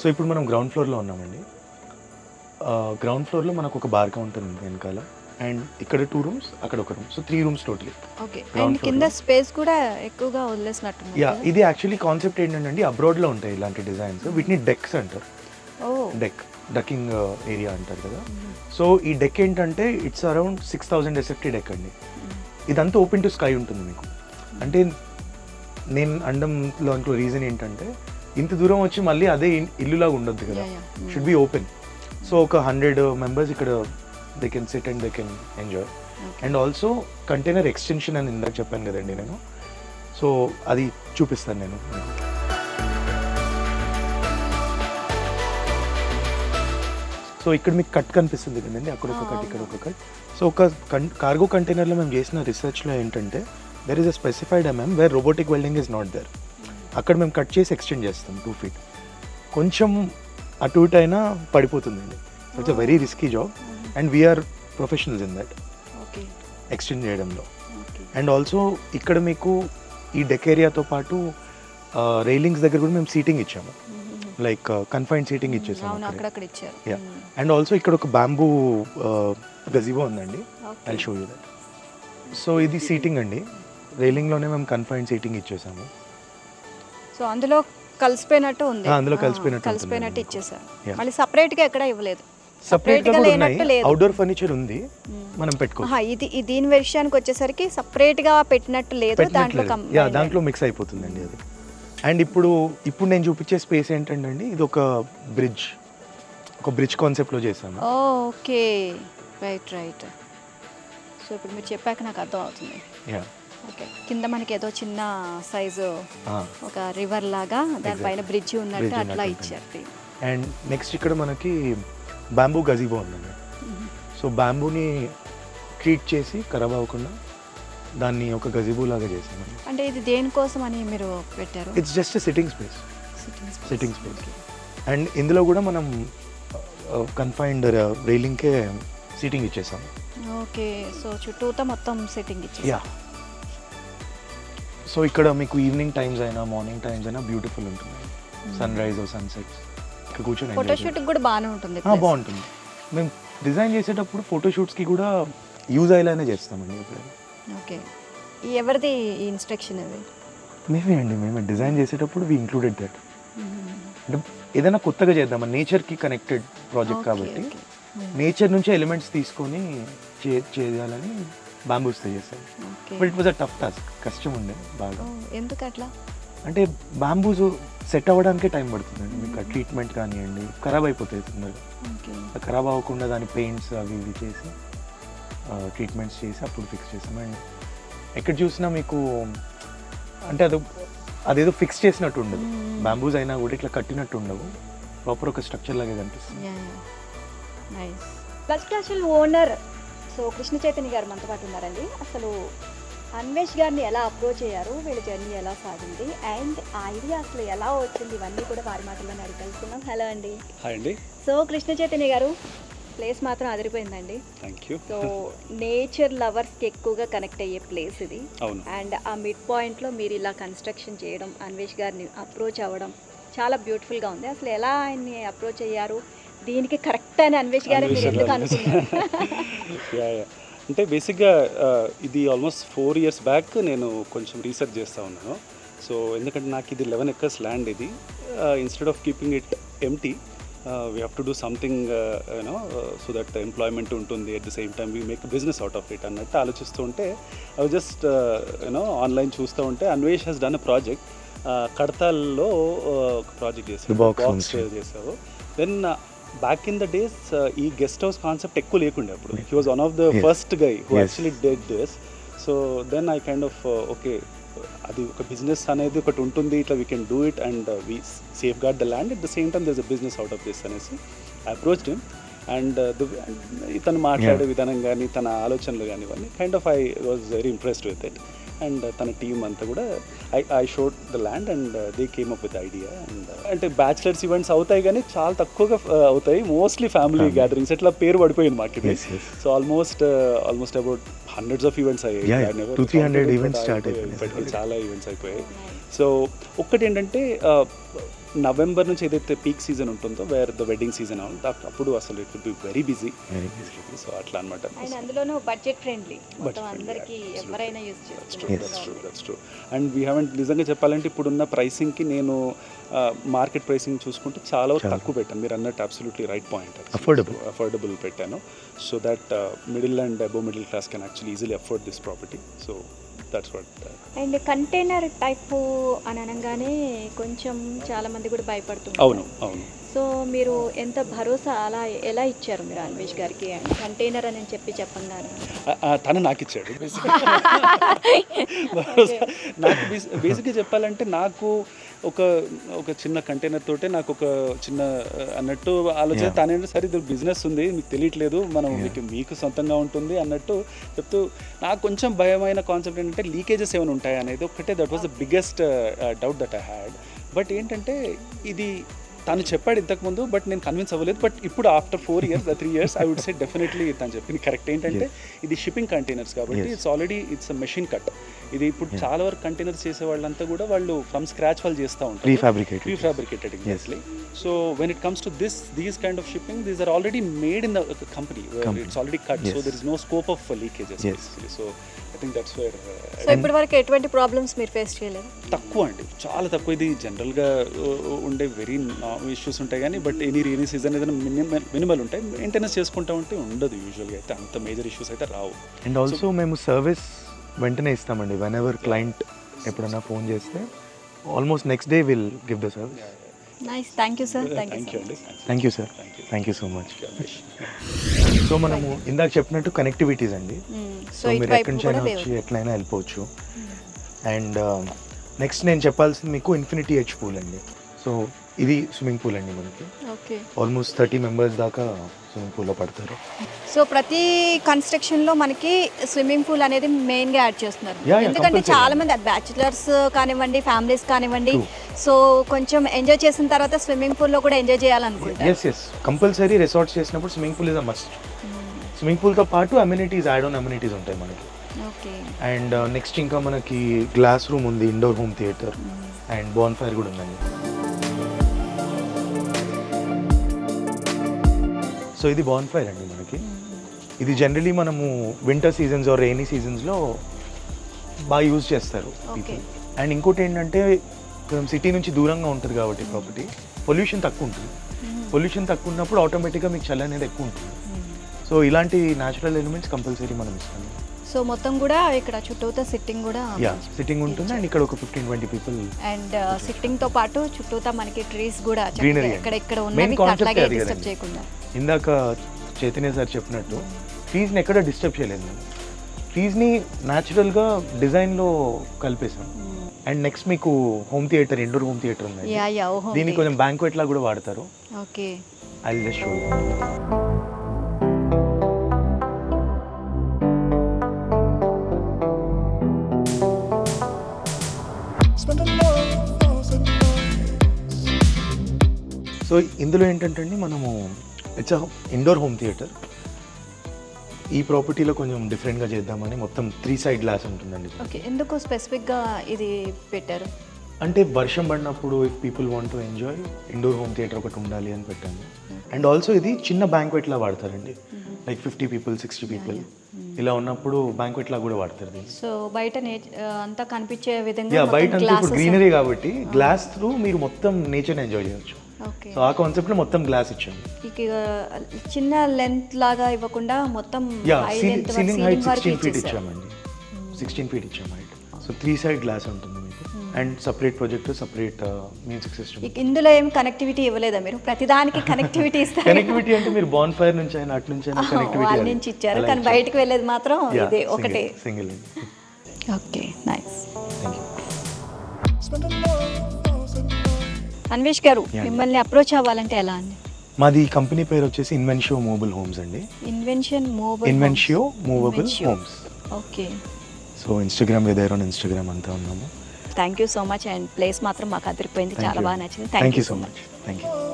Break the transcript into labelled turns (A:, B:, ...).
A: So ఇప్పుడు మనం ground ఫ్లోర్లో ఉన్నామండి. గ్రౌండ్ ఫ్లోర్లో మనకు ఒక బార్ కౌంటర్ ఉంది వెనకాల. అండ్ ఇక్కడ టూ రూమ్స్ అక్కడ ఒక room so three rooms totally
B: okay and కింద
A: లో.
B: స్పేస్ కూడా ఎక్కువగా వదిలేసినట్టుంది.
A: యా ఇది యాక్చువల్లీ కాన్సెప్ట్ ఏంటంటే అబ్రాడ్లో ఉంటాయి ఇలాంటి డిజైన్స్ వీటిని డెక్స్ అంటారు. డెక్ డకింగ్ ఏరియా అంటారు కదా. సో ఈ డెక్ ఏంటంటే it's around six thousand SFT deck అండి. ఇదంతా ఓపెన్ టు స్కై ఉంటుంది మీకు. అంటే నేను అండంలో రీజన్ ఏంటంటే ఇంత దూరం వచ్చి మళ్ళీ అదే ఇల్లులాగా ఉండొద్దు కదా. షుడ్ బి ఓపెన్ సో ఒక హండ్రెడ్ మెంబర్స్ ఇక్కడ they can sit and they can enjoy and also container extension అని ఇందాక చెప్పాను కదండి నేను. సో అది చూపిస్తాను నేను. సో ఇక్కడ మీకు కట్ కనిపిస్తుంది కదండి. అక్కడ ఒక కట్ ఇక్కడ. ఒక కట్. సో ఒక కార్గో కంటైనర్లో మేము చేసిన రీసెర్చ్లో ఏంటంటే there is a specified MM where robotic welding is not there అక్కడ మేము కట్ చేసి ఎక్స్టెండ్ చేస్తాం టూ ఫీట్. కొంచెం అటు ఇటు అయినా పడిపోతుందండి it's a very risky job and we are professionals in that
B: okay
A: extend చేయడంలో. అండ్ ఆల్సో ఇక్కడ మీకు ఈ డెక్ ఏరియాతో పాటు రైలింగ్స్ దగ్గర కూడా మేము సీటింగ్ ఇచ్చాము. లైక్ కన్ఫైన్డ్ సీటింగ్ ఇచ్చేసాము Yeah. అండ్ ఆల్సో ఇక్కడ ఒక బ్యాంబూ గజిబో ఉందండి. I show you that so ఇది సీటింగ్ అండి. రైలింగ్లోనే మేము కన్ఫైన్డ్ సీటింగ్ ఇచ్చేసాము.
B: సో అందులో కలిసిపోయినట్టు ఉంది.
A: అందులో కలిసిపోయినట్టు
B: కలిసిపోయినట్టు ఇచ్చేసారు. మళ్ళీ సపరేట్గా ఎక్కడ ఇవ్వలేదు.
A: సపరేట్గా గా కూడా
B: లేనట్టు లేదు.
A: అవుట్డోర్ ఫర్నిచర్ ఉంది.
B: మ్మ్.
A: మనం
B: ఆహా, ఇది దీని విషయానికి వచ్చేసరికి సపరేట్గా పెట్టినట్టు లేదు. దాంట్లో
A: దాంట్లో మిక్స్ అయిపోతుందండి అది. అండ్ ఇప్పుడు ఇప్పుడు నేను చూపించే స్పేస్ ఏంటంటే అండి ఇది ఒక బ్రిడ్జ్ ఒక బ్రిడ్జ్ కాన్సెప్ట్లో చేసాము
B: ఓకే రైట్ రైట్ సో ఇప్పుడు మీరు చెప్పాక నాకు అర్థం అవుతుంది.
A: Yeah
B: okay. కింద మనకి ఏదో చిన్న సైజు ఒక రివర్ లాగా దానిపైన బ్రిడ్జ్ ఉన్నట్టు అట్లా ఇచ్చారు.
A: అండ్ నెక్స్ట్ ఇక్కడ మనకి బ్యాంబూ గజీబో ఉందండి. సో బ్యాంబూని ట్రీట్ చేసి ఖరాబ్ అవ్వకుండా దాన్ని ఒక గజీబో లాగా చేసామండి
B: అంటే ఇది దేనికోసం అని మీరు పెట్టారు?
A: It's just sitting space. Sitting space and ఇందులో కూడా మనం కన్ఫైన్డ్ రైలింగ్కే సీటింగ్ ఇచ్చేసాము.
B: ఓకే సో చుట్టూతో మొత్తం సెట్టింగ్ ఇచ్చేసి
A: సో ఇక్కడ మీకు ఈవినింగ్ టైమ్స్ అయినా మార్నింగ్ టైమ్స్ అయినా బ్యూటిఫుల్ ఉంటుంది. సన్ రైజ్ సన్సెట్ ఇక్కడ కూర్చొని.
B: ఫోటోషూట్ కూడా బాగానే ఉంటుంది
A: బాగుంటుంది. మేము డిజైన్ చేసేటప్పుడు ఫోటోషూట్స్కి కూడా యూజ్ అయ్యేలానే చేస్తామండి ఎప్పుడైనా.
B: ఓకే. ఎవరిది ఇన్స్ట్రక్షన్ ఇది
A: మేమే అండి మేమే డిజైన్ చేసేటప్పుడు వి ఇంక్లూడెడ్ దట్ అంటే ఏదైనా కొత్తగా చేద్దాం నేచర్కి కనెక్టెడ్ ప్రాజెక్ట్ కాబట్టి. నేచర్ నుంచి ఎలిమెంట్స్ తీసుకొని చేయాలని బ్యాంబూస్తో చేసాం
B: okay.
A: But it was a tough task కష్టం ఉండే బాగా.
B: ఎందుకు అట్లా
A: అంటే బ్యాంబూస్ సెట్ అవ్వడానికే టైం పడుతుందండి మీకు ట్రీట్మెంట్ కానివ్వండి ఖరాబ్ అయిపోతాయి తొందరగా. ఖరాబ్ అవ్వకుండా దాని పెయింట్స్ అవి ఇవి చేసి ట్రీట్మెంట్స్ చేసి అప్పుడు ఫిక్స్ చేసాం అండ్ ఎక్కడ చూసినా మీకు అంటే అది అదేదో ఫిక్స్ చేసినట్టు ఉండదు.
B: Mm.
A: బ్యాంబూస్ అయినా కూడా ఇట్లా కట్టినట్టు ఉండవు. ప్రాపర్ ఒక స్ట్రక్చర్ లాగే కనిపిస్తుంది.
B: ఓనర్ సో కృష్ణ చైతన్య గారు మనతో పాటు ఉన్నారండి. అసలు అన్వేష్ గారిని ఎలా అప్రోచ్ అయ్యారు? వీళ్ళ జర్నీ ఎలా సాగింది? అండ్ ఆ ఐడియా అసలు ఎలా వచ్చింది? ఇవన్నీ కూడా వారి మాటల్లోనే అడిగి తెలుసుకుందాం. హలో అండి.
C: హాయ్ అండి.
B: సో కృష్ణ చైతన్య గారు ప్లేస్ మాత్రం అదిరిపోయిందండి.
C: థ్యాంక్ యూ
B: సో నేచర్ లవర్స్కి ఎక్కువగా కనెక్ట్ అయ్యే ప్లేస్ ఇది. అండ్ ఆ మిడ్ పాయింట్లో మీరు ఇలా కన్స్ట్రక్షన్ చేయడం అన్వేష్ గారిని అప్రోచ్ అవ్వడం చాలా బ్యూటిఫుల్గా ఉంది. అసలు ఎలా ఆయన్ని అప్రోచ్ అయ్యారు? దీనికి కరెక్ట్ అని అన్వేష్ గారు మీరు ఎందుకు అనుకున్నారు
C: యా యా అంటే బేసిక్గా ఆ, ఇది ఆల్మోస్ట్ ఫోర్ ఇయర్స్ బ్యాక్ నేను కొంచెం రీసెర్చ్ చేస్తూ ఉన్నాను. సో ఎందుకంటే నాకు ఇది లెవెన్ ఎకర్స్ ల్యాండ్ ఇది. Instead of keeping it empty we have to do something you know so that employment ఉంటుంది. At the same time we make business out of it అన్నట్టు ఆలోచిస్తూ ఉంటే అవి జస్ట్ యూనో ఆన్లైన్ చూస్తూ ఉంటే Anvesh he's done a project కడతాల్లో uh, ఒక project చేసావు box. చేసావు then back in the days ఈ గెస్ట్ హౌస్ కాన్సెప్ట్ ఎక్కువ లేకుండే అప్పుడు. He was one of the. First guy who. Actually did this so then I kind of okay అది ఒక business అనేది ఒకటి ఉంటుంది ఇట్లా we can do it and we safeguard the land at the same time there's a business out of this అనేసి I approach him and ఇతను మాట్లాడే విధానం కానీ తన ఆలోచనలు కానీ ఇవన్నీ kind of I was very impressed with it and తన టీం అంతా కూడా I I showed the land and they came up with idea and అంటే బ్యాచిలర్స్ ఈవెంట్స్ అవుతాయి కానీ చాలా తక్కువగా uh, అవుతాయి. Mostly family
A: Family.
C: గ్యాదరింగ్స్ ఇట్లా పేరు పడిపోయింది మాకు
A: Yes, yes.
C: So almost almost about hundreds of events
A: Yeah, yeah.
C: అయ్యాయి చాలా ఈవెంట్స్ అయిపోయాయి. సో ఒక్కటి ఏంటంటే నవంబర్ నుంచి ఏదైతే పీక్ సీజన్ ఉంటుందో వేర్ ద వెడ్డింగ్ సీజన్ అప్పుడు అసలు it be very busy
A: Very
C: so అట్లా అనమాట
B: అండ్ అందులోనూ బడ్జెట్ ఫ్రెండ్లీ అందరికి. ఎవరైనా
C: ట్రూ
A: Yes.
C: అండ్ నిజంగా చెప్పాలంటే ఇప్పుడున్న ప్రైసింగ్కి నేను మార్కెట్ ప్రైసింగ్ చూసుకుంటే చాలా వరకు. తక్కువ పెట్టాను. మీరు అన్నట్టు absolutely right point
A: Affordable.
C: Affordable పెట్టాను. So that middle and above middle class can actually easily afford this property so that's what
B: and container type అని అనగానే కొంచెం చాలా మంది కూడా భయపడుతున్నారు
C: అవును అవును.
B: సో మీరు ఎంత భరోసా అలా ఎలా ఇచ్చారు మీరు అన్వేష్ గారికి? కంటైనర్ అని చెప్పి
C: ఆ, తను నాకు ఇచ్చాడు. నాకు బేసిక్గా చెప్పాలంటే నాకు ఒక ఒక చిన్న కంటైనర్ తోటే నాకు ఒక చిన్న అన్నట్టు ఆలోచన. తానేంటే సరే ఇది బిజినెస్ ఉంది మీకు తెలియట్లేదు మనం. మీకు మీకు సొంతంగా ఉంటుంది అన్నట్టు చెప్తూ నాకు కొంచెం భయమైన కాన్సెప్ట్ ఏంటంటే లీకేజెస్ ఏమైనా ఉంటాయి అనేది ఒకటే that was the biggest doubt that I had but ఏంటంటే ఇది తను చెప్పాడు ఇంతకుముందు బట్ నేను కన్విన్స్ అవ్వలేదు బట్ ఇప్పుడు after four years three years I would say definitely తను చెప్పింది కరెక్ట్ ఏంటంటే ఇది షిప్పింగ్ కంటైనర్స్ కాబట్టి. It's already it's machine cut ఇది ఇప్పుడు. చాలా వరకు కంటైనర్స్ చేసే వాళ్ళంతా కూడా వాళ్ళు ఫ్రమ్ స్క్రాచ్ వాళ్ళు చేస్తూ ఉంటారు
A: Prefabricated.
C: Prefabricated exactly so when it comes to this these kind of shipping these are already made in the company. It's already cut so. There is no scope of leakages. So I think that's where
B: so ఇప్పటి వరకు ఎటువంటి problems మీరు face చేయలేదు
C: తక్కువ అండి చాలా తక్కువ ఇది జనరల్గా ఉండే వెరీ ఇష్యూస్ ఉంటాయి కానీ బట్ ఎనీ రైనీ సీజన్ ఏదైనా మినిమల్ మినిమల్ ఉంటాయి మెయింటెనెన్స్ చేసుకుంటా ఉంటే ఉండదు యూజువల్గా అయితే. అంత మేజర్ ఇష్యూస్ అయితే రావు.
A: అండ్ ఆల్సో మేము సర్వీస్ వెంటనే ఇస్తామండి. వెన్ ఎవర్ క్లయింట్ ఎప్పుడన్నా ఫోన్ చేస్తే almost next day will give the service
B: nice thank you sir thank you
A: thank you sir
C: Thank you.
A: Thank you so much so మనము ఇందాక చెప్పినట్టు కనెక్టివిటీస్ అండి.
B: So
A: so మీరు ఎక్కడి నుంచి
B: కూడా
A: అయినా
B: వేవ్
A: వచ్చి ఎట్లయినా వెళ్ళిపోవచ్చు. అండ్ నెక్స్ట్ నేను చెప్పాల్సింది మీకు ఇన్ఫినిటీ హెచ్ పూల్ అండి. సో ఇది స్విమ్మింగ్ పూల్ అండి మనకి.
B: ఓకే.
A: ఆల్మోస్ట్ థర్టీ మెంబర్స్ దాకా స్విమ్మింగ్ పూల్లో పడతారు.
B: సో ప్రతి కన్స్ట్రక్షన్లో మనకి స్విమ్మింగ్ పూల్ అనేది మెయిన్గా యాడ్ చేస్తున్నారు. ఎందుకంటే. చాలా మంది బ్యాచులర్స్ కానివ్వండి ఫ్యామిలీస్ కానివ్వండి. సో కొంచెం ఎంజాయ్ చేసిన తర్వాత స్విమ్మింగ్ పూల్లో కూడా ఎంజాయ్ చేయాలనుకుంటారు.
A: ఎస్ ఎస్ కంపల్సరీ రిసార్ట్స్ చేసినప్పుడు swimming pool is a must swimming పూల్తో పాటు అమ్యూనిటీస్ యాడ్ ఆన్ అమ్యూనిటీస్ ఉంటాయి మనకి.
B: ఓకే.
A: అండ్ నెక్స్ట్ ఇంకా మనకి గ్లాస్ రూమ్ ఉంది indoor home theatre and bonfire కూడా ఉందండి. సో ఇది బాన్ ఫైర్ అండి మనకి. ఇది జనరలీ మనము వింటర్ సీజన్స్ ఆర్ రెయినీ సీజన్స్లో బాగా యూజ్ చేస్తారు. అండ్ ఇంకోటి ఏంటంటే కొంచెం సిటీ నుంచి దూరంగా ఉంటుంది కాబట్టి ప్రాపర్టీ పొల్యూషన్ తక్కువ ఉంటుంది. పొల్యూషన్ తక్కువ ఉన్నప్పుడు ఆటోమేటిక్గా మీకు చలి అనేది ఎక్కువ ఉంటుంది. సో ఇలాంటి న్యాచురల్ ఎలిమెంట్స్ కంపల్సరీ మనం ఇస్తాం
B: సో మొత్తం కూడా ఇక్కడ చుట్టూతో సిట్టింగ్ కూడా
A: యా సిట్టింగ్ ఉంటుంది. అండ్ ఇక్కడ ఒక ఫిఫ్టీన్ ట్వంటీ పీపుల్
B: అండ్ సిట్టింగ్తో పాటు చుట్టూతా మనకి ట్రీస్ కూడా ఎక్కడ ఎక్కడ
A: Main
B: ఉన్నవి అట్లాగే డిస్టర్బ్. చేయకుండా.
A: ఇందాక చైతన్య సార్ చెప్పినట్టు ట్రీస్ని ఎక్కడ డిస్టర్బ్ చేయలేదు మేము. ట్రీస్ని న్యాచురల్గా డిజైన్లో కలిపేసాం అండ్ నెక్స్ట్ మీకు home theatre indoor home theatre ఉంది
B: యా యా ఓహో
A: దీన్ని కొంచెం బ్యాంక్వెట్ లా కూడా వాడతారు.
B: Okay
A: I just show so ఇందులో ఏంటంటే అండి మనము ఇట్స్ ఇండోర్ హోమ్ థియేటర్ ఈ ప్రాపర్టీలో కొంచెం డిఫరెంట్గా చేద్దామని మొత్తం త్రీ సైడ్ గ్లాస్ ఉంటుందండి.
B: ఓకే ఎందుకు స్పెసిఫిక్గా ఇది పెట్టారు?
A: అంటే వర్షం పడినప్పుడు if people want to enjoy indoor home theatre ఒకటి ఉండాలి అని పెట్టాము అండ్ ఆల్సో ఇది చిన్న బ్యాంక్వెట్ లా వాడతారండి like fifty people sixty people ఇలా ఉన్నప్పుడు బ్యాంక్వెట్ లా కూడా వాడతారు దీన్ని.
B: సో బయట అంతా కనిపించే విధంగా
A: బయట గ్రీనరీ కాబట్టి గ్లాస్ త్రూ మీరు మొత్తం నేచర్ని ఎంజాయ్ చేయొచ్చు. సో ఆ కాన్సెప్ట్లో మొత్తం గ్లాస్ ఇచ్చాము
B: ఇక చిన్న లెంత్ లాగా ఇవ్వకుండా మొత్తం
A: సీలింగ్ హైట్ సిక్స్టీన్ ఫీట్. ఇచ్చామండి. సిక్స్టీన్ ఫీట్ ఇచ్చాము height so three side glass ఉంటుంది మీకు. And separate projector separate music system
B: ఇందులో ఏం కనెక్టివిటీ ఇవ్వలేదా మీరు? ప్రతిదానికి కనెక్టివిటీ ఇస్తారు.
A: కనెక్టివిటీ అంటే మీరు బాన్ ఫైర్ నుంచి అయినా అటు నుంచి అయినా కనెక్టివిటీ
B: నుంచి ఇచ్చారు. కానీ బయటకు వెళ్ళేది మాత్రం ఇదే ఒకటే.
A: Single
B: okay nice. అన్వేష్ గారు. మిమ్మల్ని అప్రోచ్ అవ్వాలంటే ఎలా అండి?
A: మాది కంపెనీ పేరు వచ్చేసి ఇన్వెన్షియో మూవబుల్ హోమ్స్ అండి.
B: Invention movable
A: Inventio movable. Homes
B: okay
A: so Instagram వేదేరో Instagram అంతా ఉన్నాము.
B: Thank you so much and place మాత్రం మాకు అదిరిపోయింది. చాలా. బాగా నచ్చింది.
A: Thank you so much thank you